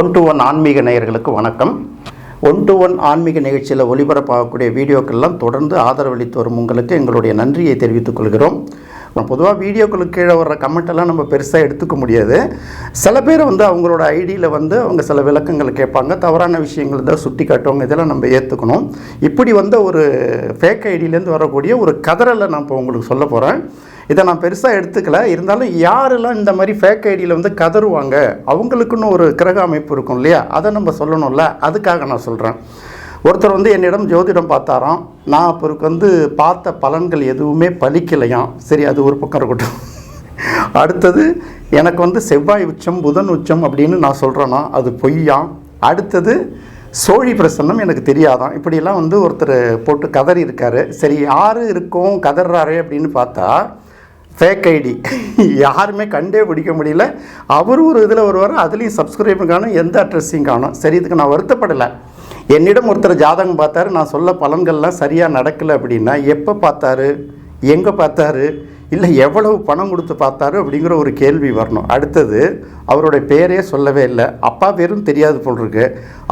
One to one ஆன்மீக நேயர்களுக்கு வணக்கம். ஒன் டு ஒன் ஆன்மீக நிகழ்ச்சியில் ஒளிபரப்பாகக்கூடிய வீடியோக்கள்லாம் தொடர்ந்து ஆதரவளித்து வரும் உங்களுக்கு எங்களுடைய நன்றியை தெரிவித்துக் கொள்கிறோம். பொதுவாக வீடியோக்களுக்கு கீழே வர்ற கமெண்ட்டெல்லாம் நம்ம பெருசாக எடுத்துக்க முடியாது. சில பேர் வந்து அவங்களோட ஐடியில் வந்து அவங்க சில விளக்கங்கள் கேட்பாங்க. தவறான விஷயங்கள் தான் சுட்டி காட்டுவாங்க. இதெல்லாம் நம்ம ஏற்றுக்கணும் இப்படி வந்த ஒரு ஃபேக் ஐடியிலேருந்து வரக்கூடிய ஒரு கதறலை நான் இப்போ உங்களுக்கு சொல்ல போகிறேன் இதை நான் பெருசாக எடுத்துக்கல. இருந்தாலும் யாரெல்லாம் இந்த மாதிரி ஃபேக் ஐடியில் வந்து கதறுவாங்க அவங்களுக்குன்னு ஒரு கிரக அமைப்பு இருக்கும் இல்லையா? அதை நம்ம சொல்லணும்ல. அதுக்காக நான் சொல்கிறேன் ஒருத்தர் வந்து என்னிடம் ஜோதிடம் பார்த்தாராம். நான் அவருக்கு வந்து பார்த்த பலன்கள் எதுவுமே பலிக்கலையாம். சரி அது ஒரு பக்கம் இருக்கட்டும். அடுத்தது எனக்கு வந்து செவ்வாய் உச்சம் புதன் உச்சம் அப்படின்னு நான் சொல்கிறேன்னா அது பொய்யாம். அடுத்தது சோழி பிரசன்னம் எனக்கு தெரியாதான் இப்படியெல்லாம் வந்து ஒருத்தர் போட்டு கதறி இருக்காரு சரி யார் இருக்கும் கதறாரு அப்படின்னு பார்த்தா ஃபேக் ஐடி யாருமே கண்டே பிடிக்க முடியல. அவர் ஒரு இதில் வருவார் அதுலேயும் சப்ஸ்கிரைபும் காணும் எந்த அட்ரஸையும் காணும். சரி இதுக்கு நான் வருத்தப்படலை. என்னிடம் ஒருத்தர் ஜாதகம் பார்த்தாரு நான் சொல்ல பலன்கள்லாம் சரியாக நடக்கலை அப்படின்னா எப்போ பார்த்தாரு? எங்கே பார்த்தாரு? இல்லை எவ்வளவு பணம் கொடுத்து பார்த்தாரு அப்படிங்கிற ஒரு கேள்வி வரணும். அடுத்தது அவருடைய பேரே சொல்லவே இல்லை. அப்பா பேரும் தெரியாது போல் இருக்கு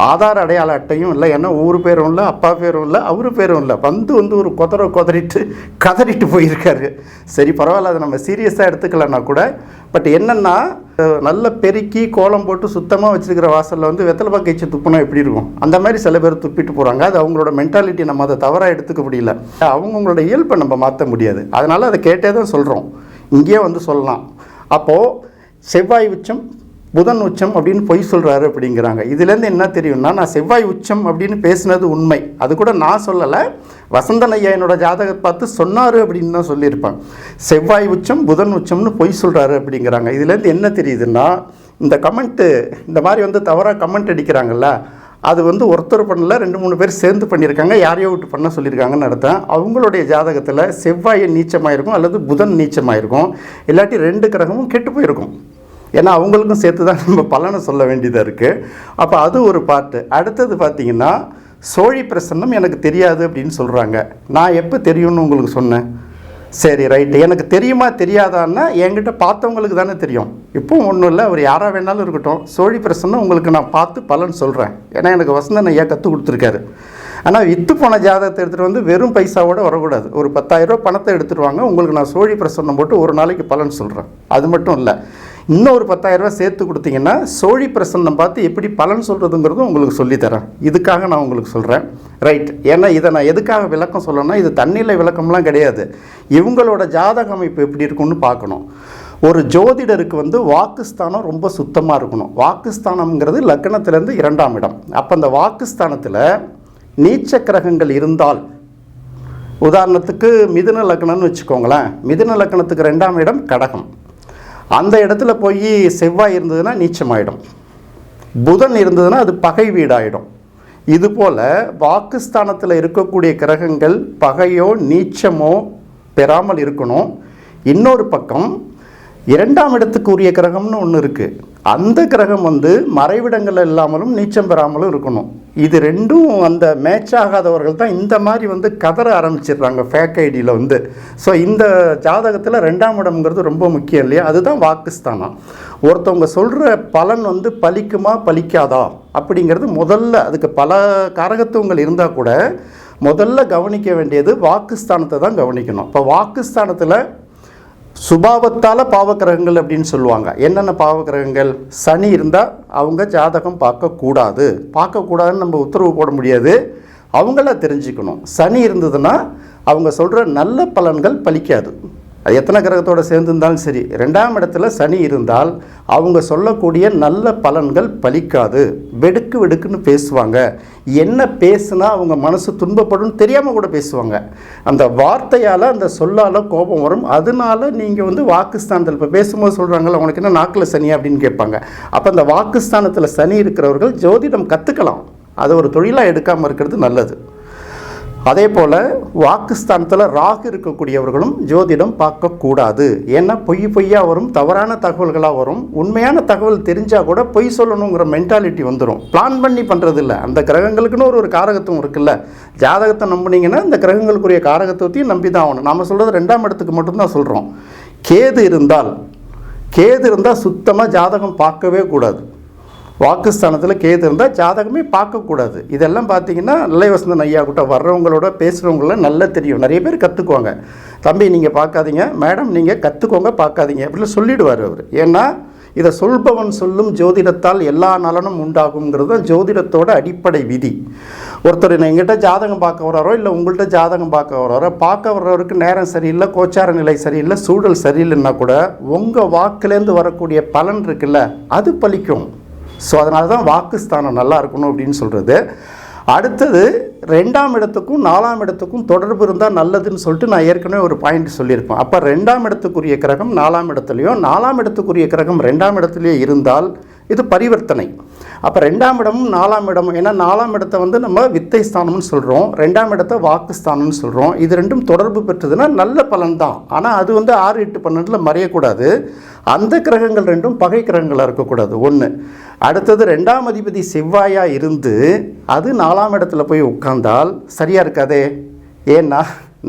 ஆதார் அடையாள அட்டையும் இல்லை. ஏன்னா ஊர் பேரும் இல்லை அப்பா பேரும் இல்லை அவர் பேரும் இல்லை. வந்து வந்து ஒரு குதற குதறிட்டு கதறிட்டு போயிருக்காரு. சரி பரவாயில்ல அதை நம்ம சீரியஸாக எடுத்துக்கலன்னா கூட பட் என்னென்னா நல்ல பெருக்கி கோலம் போட்டு சுத்தமாக வச்சுருக்கிற வாசலில் வந்து வெத்தலை பாக்கைச்சு துப்புனா எப்படி இருக்கும்? அந்த மாதிரி சில பேர் துப்பிட்டு போகிறாங்க அது அவங்களோட மென்டாலிட்டி நம்ம அதை தவறாக எடுத்துக்க முடியல. அவங்கவுங்களோட இயல்பை நம்ம மாற்ற முடியாது. அதனால் அதை கேட்டே தான் சொல்கிறோம் இங்கேயே வந்து சொல்லலாம். அப்போது செவ்வாய் உச்சம் புதன் உச்சம் அப்படின்னு பொய் சொல்கிறாரு அப்படிங்கிறாங்க. இதுலேருந்து என்ன தெரியும்னா நான் செவ்வாய் உச்சம் அப்படின்னு பேசுனது உண்மை. அது கூட நான் சொல்லலை. வசந்தன் ஐயா என்னோட ஜாதகத்தை பார்த்து சொன்னார் அப்படின்னு தான் சொல்லியிருப்பேன். செவ்வாய் உச்சம் புதன் உச்சம்னு பொய் சொல்கிறாரு அப்படிங்கிறாங்க. இதுலேருந்து என்ன தெரியுதுன்னா இந்த கமெண்ட்டு இந்த மாதிரி வந்து தவறாக கமெண்ட் அடிக்கிறாங்கல்ல அது வந்து ஒருத்தர் பண்ணல ரெண்டு மூணு பேர் சேர்ந்து பண்ணியிருக்காங்க யாரையோ விட்டு பண்ண சொல்லியிருக்காங்கன்னு அர்த்தம். அவங்களுடைய ஜாதகத்தில் செவ்வாய் நீச்சமாயிருக்கும் அல்லது புதன் நீச்சமாயிருக்கும். இல்லாட்டி ரெண்டு கிரகமும் கெட்டு போயிருக்கும். ஏன்னா அவங்களுக்கும் சேர்த்து தான் நம்ம பலனை சொல்ல வேண்டியதாக இருக்குது அப்போ அது ஒரு பாட்டு அடுத்தது பார்த்திங்கன்னா சோழி பிரசன்னம் எனக்கு தெரியாது அப்படின்னு சொல்கிறாங்க நான் எப்போ தெரியும்னு உங்களுக்கு சொன்னேன்? சரி ரைட்டு எனக்கு தெரியுமா தெரியாதான்னா என்கிட்ட பார்த்தவங்களுக்கு தானே தெரியும். இப்போவும் ஒன்றும் இல்லை அவர் யாராக வேணாலும் இருக்கட்டும். சோழி பிரசன்னம் உங்களுக்கு நான் பார்த்து பலன் சொல்கிறேன் ஏன்னா எனக்கு வசந்தன் ஐயா கற்றுக் கொடுத்துருக்காரு. ஆனால் வித்து போன ஜாதகத்தை எடுத்துகிட்டு வந்து வெறும் பைசாவோட வரக்கூடாது. ஒரு பத்தாயிரரூபா பணத்தை எடுத்துகிட்டு வாங்க. உங்களுக்கு நான் சோழி பிரசன்னம் போட்டு ஒரு நாளைக்கு பலன் சொல்கிறேன் அது மட்டும் இல்லை. இன்னும் ஒரு பத்தாயிரரூபா சேர்த்து கொடுத்தீங்கன்னா சோழி பிரசன்னம் பார்த்து எப்படி பலன் சொல்கிறதுங்கிறதும் உங்களுக்கு சொல்லித்தரேன். இதுக்காக நான் உங்களுக்கு சொல்கிறேன் ரைட் ஏன்னா இதை நான் எதுக்காக விளக்கம் சொல்லணும்னா இது தண்ணியில் விளக்கம்லாம் கிடையாது. இவங்களோட ஜாதக அமைப்பு எப்படி இருக்கும்னு பார்க்கணும். ஒரு ஜோதிடருக்கு வந்து வாக்குஸ்தானம் ரொம்ப சுத்தமாக இருக்கணும். வாக்குஸ்தானம்ங்கிறது லக்னத்திலேருந்து இரண்டாம் இடம். அப்போ அந்த வாக்குஸ்தானத்தில் நீச்ச கிரகங்கள் இருந்தால் உதாரணத்துக்கு மிதுன லக்னம்னு வச்சுக்கோங்களேன். மிதுன லக்னத்துக்கு ரெண்டாம் இடம் கடகம். அந்த இடத்துல போய் செவ்வாய் இருந்ததுன்னா நீச்சமாயிடும். புதன் இருந்ததுன்னா அது பகை வீடாயிடும். இதுபோல் வாக்குஸ்தானத்தில் இருக்கக்கூடிய கிரகங்கள் பகையோ நீச்சமோ பெறாமல் இருக்கணும். இன்னொரு பக்கம் இரண்டாம் இடத்துக்குரிய கிரகம்னு ஒன்று இருக்குது அந்த கிரகம் வந்து மறைவிடங்கள் இல்லாமலும் நீச்சம் பெறாமலும் இருக்கணும். இது ரெண்டும் அந்த மேட்ச் ஆகாதவர்கள் தான் இந்த மாதிரி வந்து கதற ஆரம்பிச்சிடுறாங்க ஃபேக் ஐடியில் வந்து. ஸோ இந்த ஜாதகத்தில் ரெண்டாம் இடம்ங்கிறது ரொம்ப முக்கியம் இல்லையா? அதுதான் வாக்குஸ்தானம். ஒருத்தவங்க சொல்கிற பலன் வந்து பலிக்குமா பலிக்காதா? அப்படிங்கிறது முதல்ல அதுக்கு பல காரகத்துவங்கள் இருந்தால் கூட முதல்ல கவனிக்க வேண்டியது வாக்குஸ்தானத்தை தான் கவனிக்கணும். இப்போ வாக்குஸ்தானத்தில் சுபாவத்தால் பாவக்கிரகங்கள் அப்படின்னு சொல்லுவாங்க. என்னென்ன பாவக்கிரகங்கள்? சனி இருந்தால் அவங்க ஜாதகம் பார்க்கக்கூடாது. பார்க்கக்கூடாதுன்னு நம்ம உத்தரவு போட முடியாது. அவங்கள தெரிஞ்சுக்கணும். சனி இருந்ததுன்னா அவங்க சொல்கிற நல்ல பலன்கள் பலிக்காது. அது எத்தனை கிரகத்தோடு சேர்ந்திருந்தாலும் சரி ரெண்டாம் இடத்துல சனி இருந்தால் அவங்க சொல்லக்கூடிய நல்ல பலன்கள் பலிக்காது. வெடுக்கு வெடுக்குன்னு பேசுவாங்க. என்ன பேசுனா அவங்க மனசு துன்பப்படும் தெரியாமல் கூட பேசுவாங்க. அந்த வார்த்தையால் அந்த சொல்லால் கோபம் வரும். அதனால நீங்கள் வந்து வாக்குஸ்தானத்தில் இப்போ பேசும்போது சொல்கிறாங்கள உனக்கு என்ன நாக்கில் சனி அப்படின்னு கேட்பாங்க. அப்போ அந்த வாக்குஸ்தானத்தில் சனி இருக்கிறவர்கள் ஜோதிடம் கற்றுக்கலாம் அதை ஒரு தொழிலாக எடுக்காமல் இருக்கிறது நல்லது. அதே போல் வாக்குஸ்தானத்தில் ராகு இருக்கக்கூடியவர்களும் ஜோதிடம் பார்க்கக்கூடாது. ஏன்னா பொய் பொய்யாக வரும் தவறான தகவல்களாக வரும். உண்மையான தகவல் தெரிஞ்சால் கூட பொய் சொல்லணுங்கிற மென்டாலிட்டி வந்துடும் பிளான் பண்ணி பண்ணுறது இல்லை அந்த கிரகங்களுக்குன்னு ஒரு ஒரு காரகத்துவம் இருக்குல்ல. ஜாதகத்தை நம்புனீங்கன்னா இந்த கிரகங்களுக்குரிய காரகத்துவத்தையும் நம்பி தான் ஆகணும். நம்ம சொல்கிறது ரெண்டாம் இடத்துக்கு மட்டும்தான் சொல்கிறோம் கேது இருந்தால் கேது இருந்தால் சுத்தமாக ஜாதகம் பார்க்கவே கூடாது. வாக்குஸ்தானத்தில் கேது இருந்தால் ஜாதகமே பார்க்கக்கூடாது. இதெல்லாம் பார்த்தீங்கன்னா நல்ல வசந்தன் ஐயா கிட்ட வர்றவங்களோட பேசுகிறவங்கள நல்லா தெரியும். நிறைய பேர் கற்றுக்குவாங்க தம்பி நீங்கள் பார்க்காதீங்க. மேடம் நீங்கள் கற்றுக்கோங்க பார்க்காதீங்க அப்படின்னு சொல்லிடுவார் அவர். ஏன்னா இதை சொல்பவன் சொல்லும் ஜோதிடத்தால் எல்லா நலனும் உண்டாகுங்கிறது தான் ஜோதிடத்தோட அடிப்படை விதி. ஒருத்தர் எங்கிட்ட ஜாதகம் பார்க்க வர்றாரோ இல்லை உங்கள்கிட்ட ஜாதகம் பார்க்க வர்றாரோ பார்க்க வர்றவருக்கு நேரம் சரியில்லை கோச்சார நிலை சரியில்லை சூழல் சரியில்லைன்னா கூட உங்கள் வாக்குலேருந்து வரக்கூடிய பலன் இருக்குல்ல அது பலிக்கும். ஸோ அதனால தான் வாக்குஸ்தானம் நல்லா இருக்கணும் அப்படின்னு சொல்கிறது அடுத்தது ரெண்டாம் இடத்துக்கும் நாலாம் இடத்துக்கும் தொடர்பு இருந்தால் நல்லதுன்னு சொல்லிட்டு நான் ஏற்கனவே ஒரு பாயிண்ட் சொல்லியிருப்பேன். அப்போ ரெண்டாம் இடத்துக்குரிய கிரகம் நாலாம் இடத்துலையும் நாலாம் இடத்துக்குரிய கிரகம் ரெண்டாம் இடத்துலையும் இருந்தால் இது பரிவர்த்தனை. அப்போ ரெண்டாம் இடமும் நாலாம் இடமும் ஏன்னா நாலாம் இடத்தை வந்து நம்ம வித்தை ஸ்தானம்னு சொல்கிறோம் ரெண்டாம் இடத்தை வாக்கு ஸ்தானம்னு சொல்கிறோம் இது ரெண்டும் தொடர்பு பெற்றதுன்னா நல்ல பலன் தான் ஆனால் அது வந்து ஆறு எட்டு பன்னெண்டில் மறையக்கூடாது. அந்த கிரகங்கள் ரெண்டும் பகை கிரகங்களாக இருக்கக்கூடாது. ஒன்று அடுத்தது ரெண்டாம் அதிபதி செவ்வாயாக இருந்து அது நாலாம் இடத்துல போய் உட்கார்ந்தால் சரியாக இருக்காதே? ஏன்னா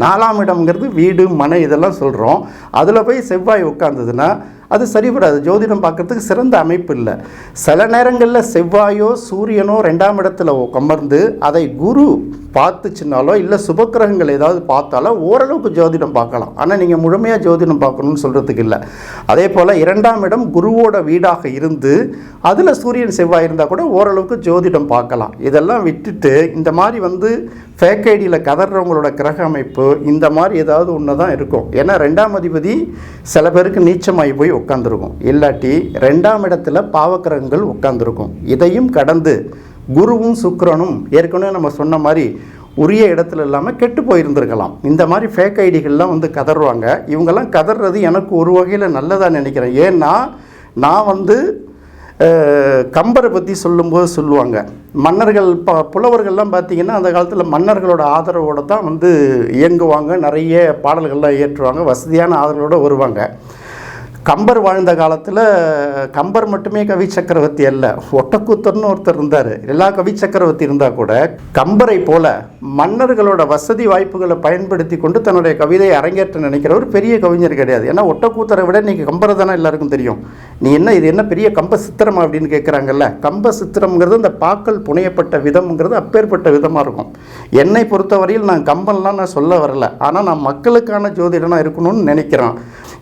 நாலாம் இடம்ங்கிறது வீடு மனை இதெல்லாம் சொல்கிறோம் அதில் போய் செவ்வாய் உட்கார்ந்ததுன்னா அது சரிபடாது. ஜோதிடம் பார்க்கறதுக்கு சிறந்த அமைப்பு இல்லை. சில நேரங்களில் செவ்வாயோ சூரியனோ ரெண்டாம் இடத்துல அமர்ந்து அதை குரு பார்த்துச்சுனாலோ இல்லை சுபக்கிரகங்கள் ஏதாவது பார்த்தாலோ ஓரளவுக்கு ஜோதிடம் பார்க்கலாம். ஆனால் நீங்கள் முழுமையாக ஜோதிடம் பார்க்கணும்னு சொல்கிறதுக்கு இல்லை. அதே போல் இரண்டாம் இடம் குருவோட வீடாக இருந்து அதில் சூரியன் செவ்வாய் இருந்தால் கூட ஓரளவுக்கு ஜோதிடம் பார்க்கலாம். இதெல்லாம் விட்டுட்டு இந்த மாதிரி வந்து ஃபேக் ஐடியில் கதறவங்களோட கிரக அமைப்பு இந்த மாதிரி ஏதாவது ஒன்று தான் இருக்கும். ஏன்னா ரெண்டாம் அதிபதி சில பேருக்கு நீச்சமாகி போய் உட்காந்துருக்கும் இல்லாட்டி ரெண்டாம் இடத்துல பாவக்கிரகங்கள் உட்காந்துருக்கும் இதையும் கடந்து குருவும் சுக்கரனும் ஏற்கனவே நம்ம சொன்ன மாதிரி உரிய இடத்துல இல்லாமல் கெட்டு போயிருந்திருக்கலாம். இந்த மாதிரி ஃபேக் ஐடிகள்லாம் வந்து கதறுவாங்க. இவங்கெல்லாம் கதறது எனக்கு ஒரு வகையில் நல்லதாக நினைக்கிறேன். ஏன்னா நான் வந்து கம்பரை பற்றி சொல்லும்போது சொல்லுவாங்க. மன்னர்கள் ப புலவர்கள்லாம் பார்த்திங்கன்னா அந்த காலத்தில் மன்னர்களோட ஆதரவோடு தான் வந்து இயங்குவாங்க. நிறைய பாடல்கள்லாம் இயற்றுவாங்க. வசதியான ஆதரவோடு வருவாங்க. கம்பர் வாழ்ந்த காலத்தில் கம்பர் மட்டுமே கவி சக்கரவர்த்தி அல்ல. ஒட்டக்கூத்தர்னு ஒருத்தர் இருந்தார். எல்லா கவி சக்கரவர்த்தி இருந்தால் கூட கம்பரை போல மன்னர்களோட வசதி வாய்ப்புகளை பயன்படுத்தி கொண்டு தன்னுடைய கவிதையை அரங்கேற்ற நினைக்கிறவர் பெரிய கவிஞர் கிடையாது. ஏன்னா ஒட்டக்கூத்தரை விட நீங்கள் கம்பரை தானே எல்லாருக்கும் தெரியும். நீ என்ன இது என்ன பெரிய கம்ப சித்திரம் அப்படின்னு கேட்குறாங்கல்ல கம்ப சித்திரம்ங்கிறது இந்த பாக்கள் புனையப்பட்ட விதம்ங்கிறது அப்பேற்பட்ட விதமாக இருக்கும். என்னை பொறுத்தவரையில் நான் கம்பன்லாம் நான் சொல்ல வரல. ஆனால் நான் மக்களுக்கான ஜோதிடனாக இருக்கணும்னு நினைக்கிறேன்.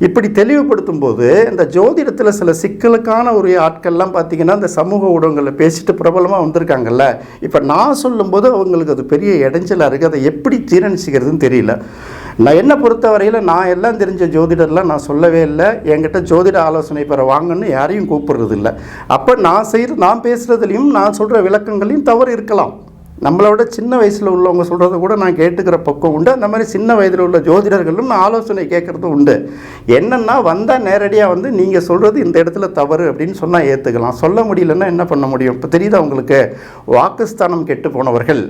இப்படி தெளிவுபடுத்தும் போது இந்த ஜோதிடத்தில் சில சிக்கலுக்கான ஒரு ஆட்கள்லாம் பார்த்தீங்கன்னா இந்த சமூக ஊடகங்களில் பேசிட்டு பிரபலமாக வந்திருக்காங்கல்ல. இப்போ நான் சொல்லும்போது அவங்களுக்கு அது பெரிய இடைஞ்சலாக இருக்குது அதை எப்படி ஜீரணிச்சிக்கிறதுன்னு தெரியல. நான் என்ன பொறுத்தவரையில் நான் எல்லாம் தெரிஞ்ச ஜோதிடர்லாம் நான் சொல்லவே இல்லை. என்கிட்ட ஜோதிட ஆலோசனை பெற வாங்கன்னு யாரையும் கூப்பிடுறது இல்லை அப்போ நான் செய்கிற நான் பேசுகிறதுலையும் நான் சொல்கிற விளக்கங்களையும் தவறு இருக்கலாம். நம்மளை விட சின்ன வயசில் உள்ளவங்க சொல்கிறத கூட நான் கேட்டுக்கிற பக்கம் உண்டு. அந்த மாதிரி சின்ன வயதில் உள்ள ஜோதிடர்களும் நான் ஆலோசனை கேட்குறதும் உண்டு. என்னென்னா வந்தால் நேரடியாக வந்து நீங்கள் சொல்கிறது இந்த இடத்துல தவறு அப்படின்னு சொன்னால் ஏற்றுக்கலாம் சொல்ல முடியலன்னா என்ன பண்ண முடியும்? இப்போ தெரியுதா உங்களுக்கு? வாக்குஸ்தானம் கெட்டு போனவர்கள்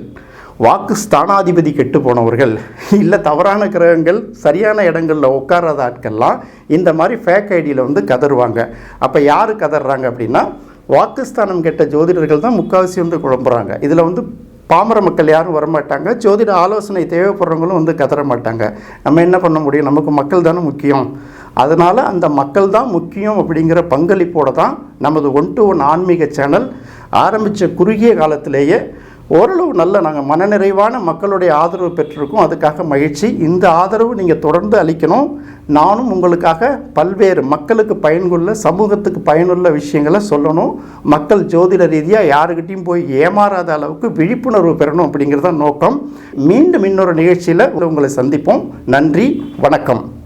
வாக்கு ஸ்தானாதிபதி கெட்டு போனவர்கள். இல்லை தவறான கிரகங்கள் சரியான இடங்களில் உட்காராத ஆட்கள்லாம் இந்த மாதிரி ஃபேக் ஐடியில் வந்து கதறுவாங்க அப்போ யார் கதறாங்க அப்படின்னா வாக்குஸ்தானம் கெட்ட ஜோதிடர்கள் தான் முக்கால்வாசி வந்து குழம்புறாங்க. இதில் வந்து பாமர மக்கள் யாரும் வரமாட்டாங்க. ஜோதிட ஆலோசனை தேவைப்படுறவங்களும் வந்து கதற மாட்டாங்க நம்ம என்ன பண்ண முடியும்? நமக்கு மக்கள் தானே முக்கியம். அதனால் அந்த மக்கள் தான் முக்கியம் அப்படிங்கிற பங்களிப்போடு தான் நமது ஒன் டு ஒன் ஆன்மீக சேனல் ஆரம்பித்த குறுகிய காலத்திலேயே ஓரளவு நல்ல நாங்கள் மனநிறைவான மக்களுடைய ஆதரவு பெற்றிருக்கோம். அதுக்காக மகிழ்ச்சி. இந்த ஆதரவு நீங்கள் தொடர்ந்து அளிக்கணும். நானும் உங்களுக்காக பல்வேறு மக்களுக்கு பயனுள்ள சமூகத்துக்கு பயனுள்ள விஷயங்களை சொல்லணும். மக்கள் ஜோதிட ரீதியாக யாருக்கிட்டையும் போய் ஏமாறாத அளவுக்கு விழிப்புணர்வு பெறணும் அப்படிங்கிறது தான் நோக்கம். மீண்டும் இன்னொரு நிகழ்ச்சியில் உங்களை சந்திப்போம். நன்றி. வணக்கம்.